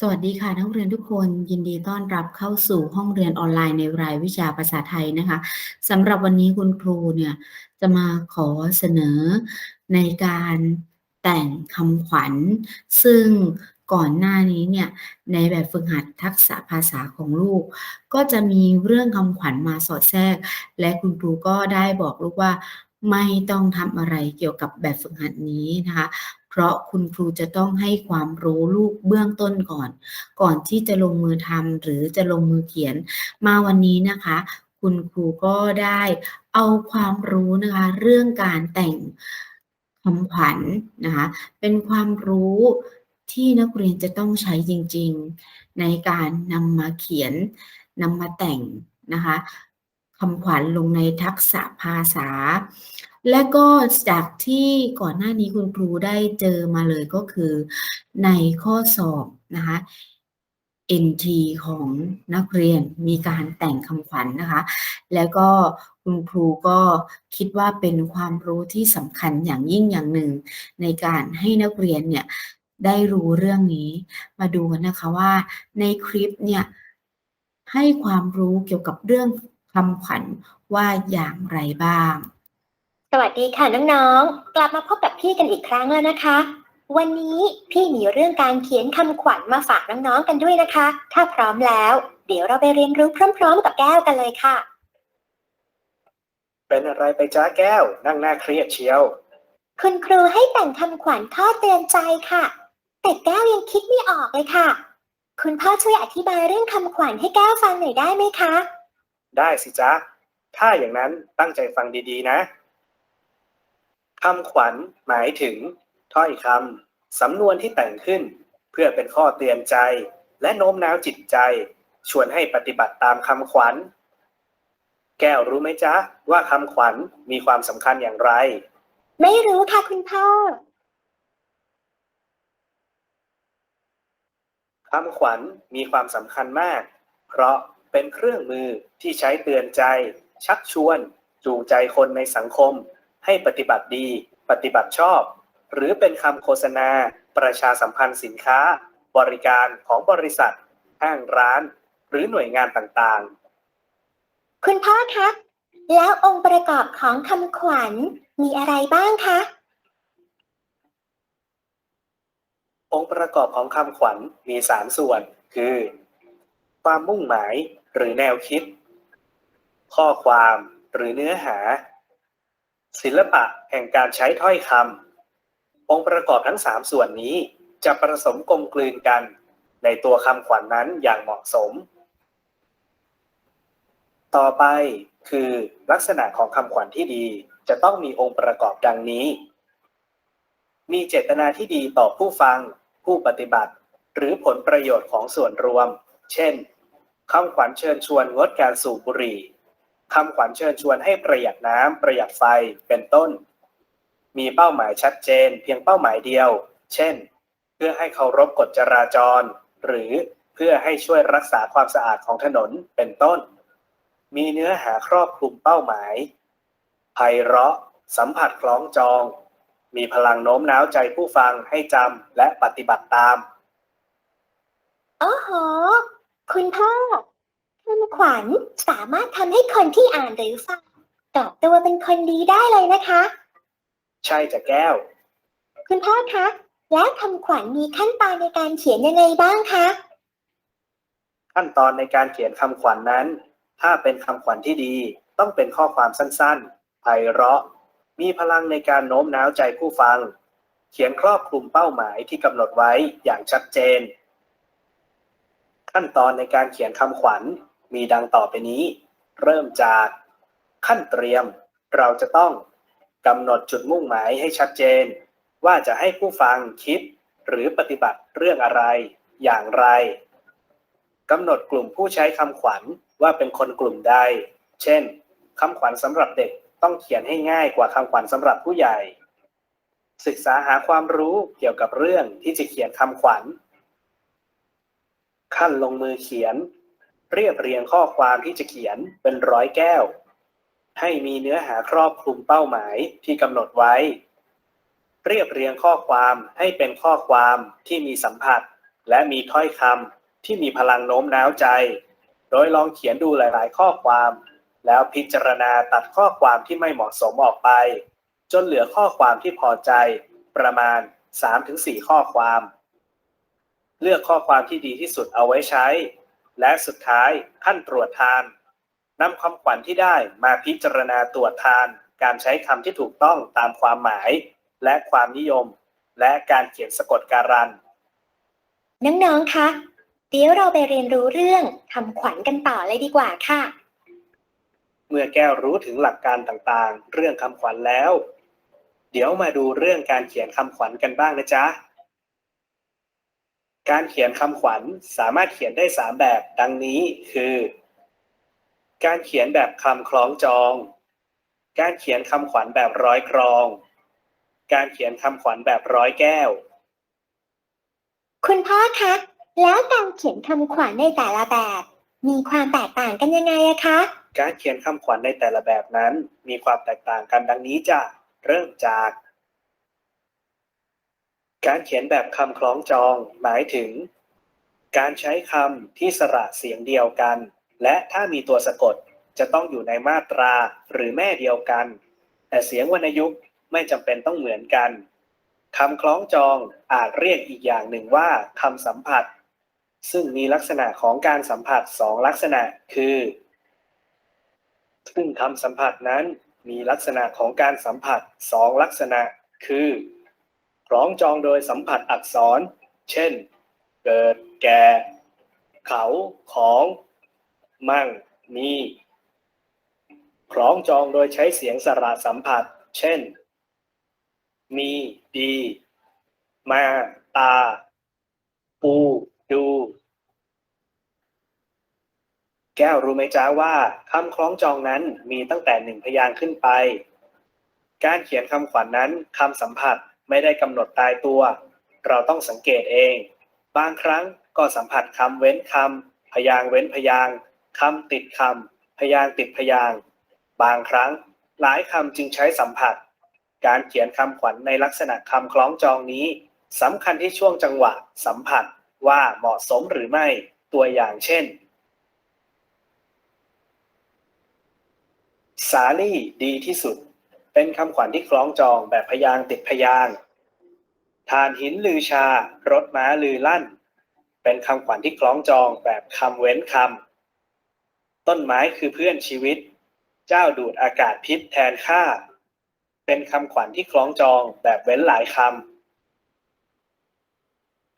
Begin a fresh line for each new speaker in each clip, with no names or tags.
สวัสดีค่ะนักเรียนทุกคนยินดีต้อนรับเข้าสู่ห้องเรียนออนไลน์ในรายวิชาภาษาไทยนะคะสำหรับวันนี้คุณครูเนี่ยจะมาขอเสนอในการแต่งคำขวัญ ซึ่งก่อนหน้านี้เนี่ยในแบบฝึกหัดทักษะภาษาของลูก ก็จะมีเรื่องคำขวัญมาสอดแทรก และคุณครูก็ได้บอกลูกว่าไม่ต้องทำอะไรเกี่ยวกับแบบฝึกหัดนี้นะคะ เพราะคุณครูจะต้องให้ความรู้ลูกเบื้องต้นก่อน ก่อนที่จะลงมือทำหรือจะลงมือเขียน มาวันนี้นะคะ คุณครูก็ได้เอาความรู้นะคะเรื่องการแต่งคำขวัญนะคะเป็นความรู้ที่นักเรียนจะต้องใช้จริง ๆ ในการนำมาเขียนนำมาแต่งนะคะำขวัญลงในทักษะภาษา และก็จากที่ก่อนหน้านี้คุณครูได้เจอมาเลยก็คือในข้อสอบนะคะ NT ของนักเรียนมีการแต่งคำขวัญนนะคะ แล้วก็คุณครูก็คิดว่าเป็นความรู้ที่สำคัญอย่างยิ่งอย่างหนึ่ง ในการให้นักเรียนเนี่ยได้รู้เรื่องนี้ มาดูกันนะคะว่าในคลิปเนี่ยให้ความรู้เกี่ยวกับเรื่อง คำขวัญว่าอย่างไรบ้าง
สวัสดีค่ะน้องๆ กลับมาพบกับพี่กันอีกครั้งแล้วนะคะ วันนี้พี่มีเรื่องการเขียนคำขวัญมาฝากน้องๆกันด้วยนะคะ ถ้าพร้อมแล้ว เดี๋ยวเราไปเรียนรู้พร้อม ๆ กับแก้วกันเลยค่ะ
เป็นอะไรไปจ้าแก้ว นั่งหน้าเครียดเชียว
คุณครูให้แต่งคำขวัญข้อเตือนใจค่ะ แต่แก้วยังคิดไม่ออกเลยค่ะ คุณพ่อช่วยอธิบายเรื่องคำขวัญให้แก้วฟังหน่อยได้ไหมคะ
ได้สิจ๊ะ ถ้าอย่างนั้นตั้งใจฟังดีๆ นะคำขวัญหมายถึง ถ้อยคำสำนวนที่แต่งขึ้น เพื่อเป็นข้อเตือนใจ และโน้มน้าวจิตใจ ชวนให้ปฏิบัติตามคำขวัญ แก้วรู้ไหมจ๊ะ ว่าคำขวัญมีความสำคัญอย่างไร
ไม่รู้ค่ะคุณพ่อ
คำขวัญมีความสำคัญมาก เพราะ เป็นเครื่องมือที่ใช้เตือนใจ ชักชวน จูงใจคนในสังคม ให้ปฏิบัติดี ปฏิบัติชอบ หรือเป็นคำโฆษณา ประชาสัมพันธ์สินค้า บริการของบริษัท ห้างร้าน หรือหน่วยงานต่าง
คุณพ่อคะ แล้วองค์ประกอบของคำขวัญมีอะไรบ้างคะ
ๆองค์ประกอบของคำขวัญมีสามส่วน คือ ความมุ่งหมาย หรือแนวคิด ข้อความหรือเนื้อหา ศิลปะแห่งการใช้ถ้อยคำองค์ประกอบทั้งสามส่วนนี้จะผสมกลมกลืนกัน ในตัวคำขวัญนนั้นอย่างเหมาะสม ต่อไปคือลักษณะของคำขวัญที่ดีจะต้องมีองค์ประกอบดังนี้ มีเจตนาที่ดีต่อผู้ฟัง ผู้ปฏิบัติ หรือผลประโยชน์ของส่วนรวม เช่น คำขวัญเชิญชวนงดการสูบบุหรี่คำขวัญเชิญชวนให้ประหยัดน้ำประหยัดไฟเป็นต้น มีเป้าหมายชัดเจนเพียงเป้าหมายเดียว เช่น เพื่อให้เคารพกฎจราจร หรือเพื่อให้ช่วยรักษาความสะอาดของถนนเป็นต้น มีเนื้อหาครอบคลุมเป้าหมายไพเราะ สัมผัสคล้องจอง มีพลังโน้มน้าวใจผู้ฟังให้จำและปฏิบัติตาม
โอ้โห คุณพ่อคำขวัญสามารถทำให้คนที่อ่านหรือฟังกลับตัวเป็นคนดีได้เลยนะคะ
ใช่จะแก้ว
คุณพ่อคะ แล้วคำขวัญมีขั้นตอนในการเขียนยังไงบ้างคะ
ขั้นตอนในการเขียนคำขวัญนนั้น ถ้าเป็นคำขวัญที่ดี ต้องเป็นข้อความสั้นๆไพเราะ มีพลังในการโน้มน้าวใจผู้ฟัง เขียนครอบคลุมเป้าหมายที่กำหนดไว้อย่างชัดเจน ขั้นตอนในการเขียนคำขวัญมีดังต่อไปนี้ เริ่มจากขั้นเตรียม เราจะต้องกำหนดจุดมุ่งหมายให้ชัดเจน ว่าจะให้ผู้ฟังคิดหรือปฏิบัติเรื่องอะไร อย่างไรกำหนดกลุ่มผู้ใช้คำขวัญว่าเป็นคนกลุ่มใด เช่นคำขวัญสำหรับเด็กต้องเขียนให้ง่ายกว่าคำขวัญสำหรับผู้ใหญ่ ศึกษาหาความรู้เกี่ยวกับเรื่องที่จะเขียนคำขวัญ ขั้นลงมือเขียน เรียบเรียงข้อความที่จะเขียนเป็นร้อยแก้ว ให้มีเนื้อหาครอบคลุมเป้าหมายที่กำหนดไว้ เรียบเรียงข้อความให้เป็นข้อความที่มีสัมผัส และมีถ้อยคำที่มีพลังโน้มน้าวใจ โดยลองเขียนดูหลาย ๆ ข้อความ แล้วพิจารณาตัดข้อความที่ไม่เหมาะสมออกไป จนเหลือข้อความที่พอใจประมาณ 3-4 ข้อความ เลือกข้อความที่ดีที่สุดเอาไว้ใช้ และสุดท้ายขั้นตรวจทานนำคำขวัญที่ได้มาพิจารณาตรวจทาน การใช้คำที่ถูกต้องตามความหมาย และความนิยม และการเขียนสะกดการัน
น้องๆ คะ เดี๋ยวเราไปเรียนรู้เรื่องคำขวัญกันต่อเลยดีกว่าค่ะ
เมื่อแก้วรู้ถึงหลักการต่างๆ เรื่องคำขวัญแล้ว เดี๋ยวมาดูเรื่องการเขียนคำขวัญกันบ้างนะจ๊ะ การเขียนคำขวัญสามารถเขียนได้สามแบบดังนี้คือ การเขียนแบบคำคล้องจอง การเขียนคำขวัญแบบร้อยกรอง การเขียนคำขวัญแบบร้อยแก้ว
คุณพ่อคะ แล้วการเขียนคำขวัญในแต่ละแบบ มีความแตกต่างกันยังไงอะคะ
การเขียนคำขวัญในแต่ละแบบนั้น มีความแตกต่างกันดังนี้จ้ะเริ่มจาก การเขียนแบบคำคล้องจองหมายถึง การใช้คำที่สระเสียงเดียวกัน และถ้ามีตัวสะกดจะต้องอยู่ในมาตราหรือแม่เดียวกัน แต่เสียงวรรณยุกต์ไม่จำเป็นต้องเหมือนกันคำคล้องจองอาจเรียกอีกอย่างหนึ่งว่าคำสัมผัส ซึ่งมีลักษณะของการสัมผัสสองลักษณะคือ ซึ่งคำสัมผัสนั้นมีลักษณะของการสัมผัสสองลักษณะคือ คล้องจองโดยสัมผัสอักษร เช่น เกิดแก่ เขาของ มั่งมีคล้องจองโดยใช้เสียงสระสัมผัส เช่น มีดี มา ตา ปู ดู แก้วรู้ไหมจ้าว่าคำคล้องจองนั้นมีตั้งแต่หนึ่งพยางค์ขึ้นไป การเขียนคำขวัญนนั้นคำสัมผัส ไม่ได้กำหนดตายตัว เราต้องสังเกตเอง บางครั้งก็สัมผัสคำเว้นคำพยางเว้นพยางคำติดคำพยางติดพยางบางครั้งหลายคำจึงใช้สัมผัส การเขียนคำขวัญในลักษณะคำคล้องจองนี้สำคัญที่ช่วงจังหวะสัมผัสว่าเหมาะสมหรือไม่ตัวอย่างเช่น สาลี่ดีที่สุด เป็นคำขวัญที่คล้องจองแบบพยางติดพยางทานหินลือชารถม้าลือลั่น เป็นคำขวัญที่คล้องจองแบบคำเว้นคำต้นไม้คือเพื่อนชีวิต เจ้าดูดอากาศพิษแทนข้าเป็นคำขวัญที่คล้องจองแบบเว้นหลายคำ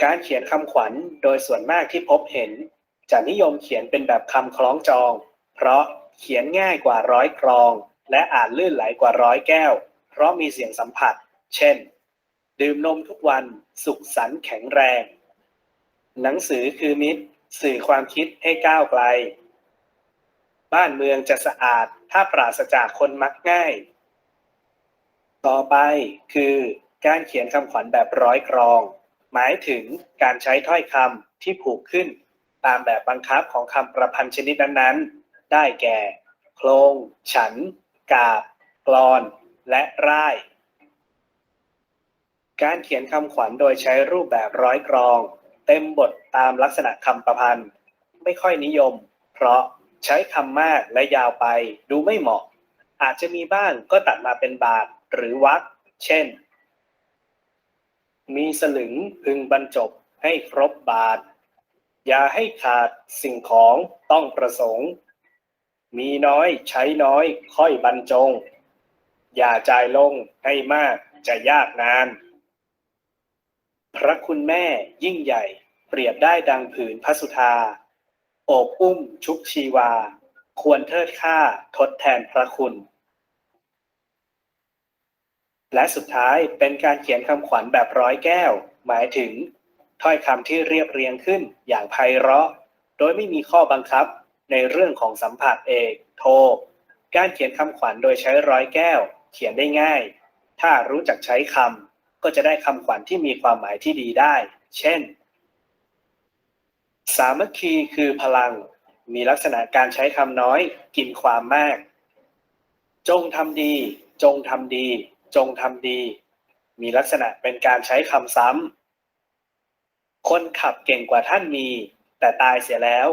การเขียนคำขวัญโดยส่วนมากที่พบเห็น จะนิยมเขียนเป็นแบบคำคล้องจอง เพราะเขียนง่ายกว่าร้อยกรอง และอ่านลื่นไหลกว่าร้อยแก้ว เพราะมีเสียงสัมผัส เช่น ดื่มนมทุกวันสุขสันต์แข็งแรง หนังสือคือมิตร สื่อความคิดให้ก้าวไกล บ้านเมืองจะสะอาดถ้าปราศจากคนมักง่าย ต่อไปคือการเขียนคำขวัญแบบร้อยกรอง หมายถึงการใช้ถ้อยคำที่ผูกขึ้น ตามแบบบังคับของคำประพันธ์ชนิดนั้นๆ ได้แก่ โครง ฉัน กากลอนและร่าย การเขียนคำขวัญโดยใช้รูปแบบร้อยกรอง เต็มบทตามลักษณะคำประพันธ์ ไม่ค่อยนิยม เพราะใช้คำมากและยาวไปดูไม่เหมาะ อาจจะมีบ้างก็ตัดมาเป็นบาทหรือวรรคเช่น มีสลึงพึงบรรจบให้ครบบาท อย่าให้ขาดสิ่งของต้องประสงค์ มีน้อยใช้น้อย ค่อยบรรจง อย่าจ่ายลงให้มากจะยากนาน พระคุณแม่ยิ่งใหญ่ เปรียบได้ดังผืนพระสุธาโอบอุ้มชุบชีวา ควรเทิดค่าทดแทนพระคุณ และสุดท้ายเป็นการเขียนคำขวัญแบบร้อยแก้ว หมายถึง ถ้อยคำที่เรียบเรียงขึ้นอย่างไพเราะ โดยไม่มีข้อบังคับ ในเรื่องของสัมผัสเอกโท การเขียนคำขวัญโดยใช้ร้อยแก้ว เขียนได้ง่าย ถ้ารู้จักใช้คำก็จะได้คำขวัญที่มีความหมายที่ดีได้ เช่น สามัคคีคือพลัง มีลักษณะการใช้คำน้อย กินความมาก จงทำดี จงทำดี จงทำดี มีลักษณะเป็นการใช้คำซ้ำคนขับเก่งกว่าท่านมี แต่ตายเสียแล้ว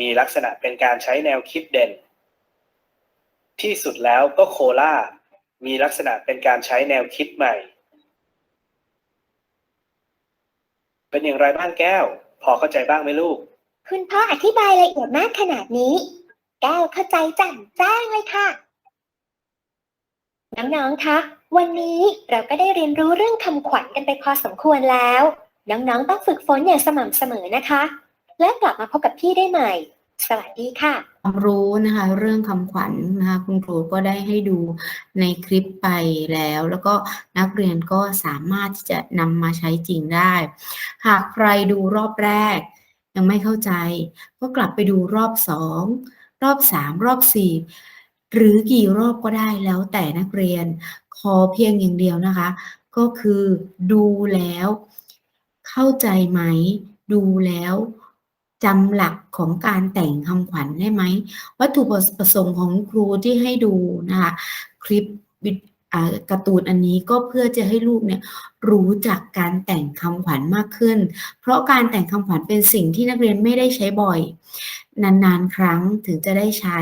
มีลักษณะเป็นการใช้แนวคิดเด่น ที่สุดแล้วก็โคล่ามีลักษณะเป็นการใช้แนวคิดใหม่ เป็นอย่างไรบ้างแก้ว พอเข้าใจบ้างไหมลูก
คุณพ่ออธิบายละเอียดมากขนาดนี้ แก้วเข้าใจแจ่มแจ้งเลยค่ะ น้องๆ คะ วันนี้เราก็ได้เรียนรู้เรื่องคำขวัญกันไปพอสมควรแล้ว น้องๆ ต้องฝึกฝนอย่างสม่ำเสมอนะคะ และกลับมาพบกับพี่ได้ใหม่ สวัสดีค่ะ
ความรู้นะคะเรื่องคำขวัญนะคะคุณครูก็ได้ให้ดูในคลิปไปแล้ว แล้วก็นักเรียนก็สามารถที่จะนำมาใช้จริงได้ หากใครดูรอบแรก ยังไม่เข้าใจ ก็กลับไปดูรอบสองรอบสามรอบสี่หรือกี่รอบก็ได้แล้วแต่นักเรียนขอเพียงอย่างเดียวนะคะ ก็คือดูแล้ว เข้าใจไหม ดูแล้ว จำหลักของการแต่งคำขวัญได้ไหม วัตถุประสงค์ของครูที่ให้ดูนะคะคลิปวิดอ่าการ์ตูนอันนี้ก็เพื่อจะให้ลูกเนี่ยรู้จักการแต่งคำขวัญมากขึ้น เพราะการแต่งคำขวัญเป็นสิ่งที่นักเรียนไม่ได้ใช้บ่อย นานๆ ครั้งถึงจะได้ใช้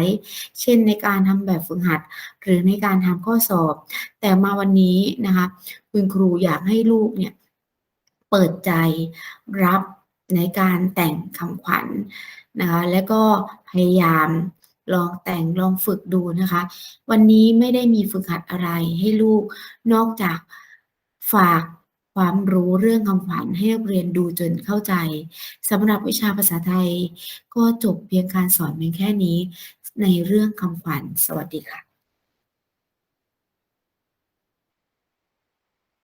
เช่นในการทำแบบฝึกหัด หรือในการทำข้อสอบ แต่มาวันนี้นะคะคุณครูอยากให้ลูกเนี่ยเปิดใจรับ ในการแต่งคำขวัญนะคะแล้วก็พยายามลองแต่งลองฝึกดูนะคะ วันนี้ไม่ได้มีฝึกหัดอะไรให้ลูกนอกจากฝากความรู้เรื่องคำขวัญให้เรียนดูจนเข้าใจสำหรับวิชาภาษาไทย ก็จบเพียงการสอนเพียงแค่นี้ ในเรื่องคำขวัญสวัสดีค่ะ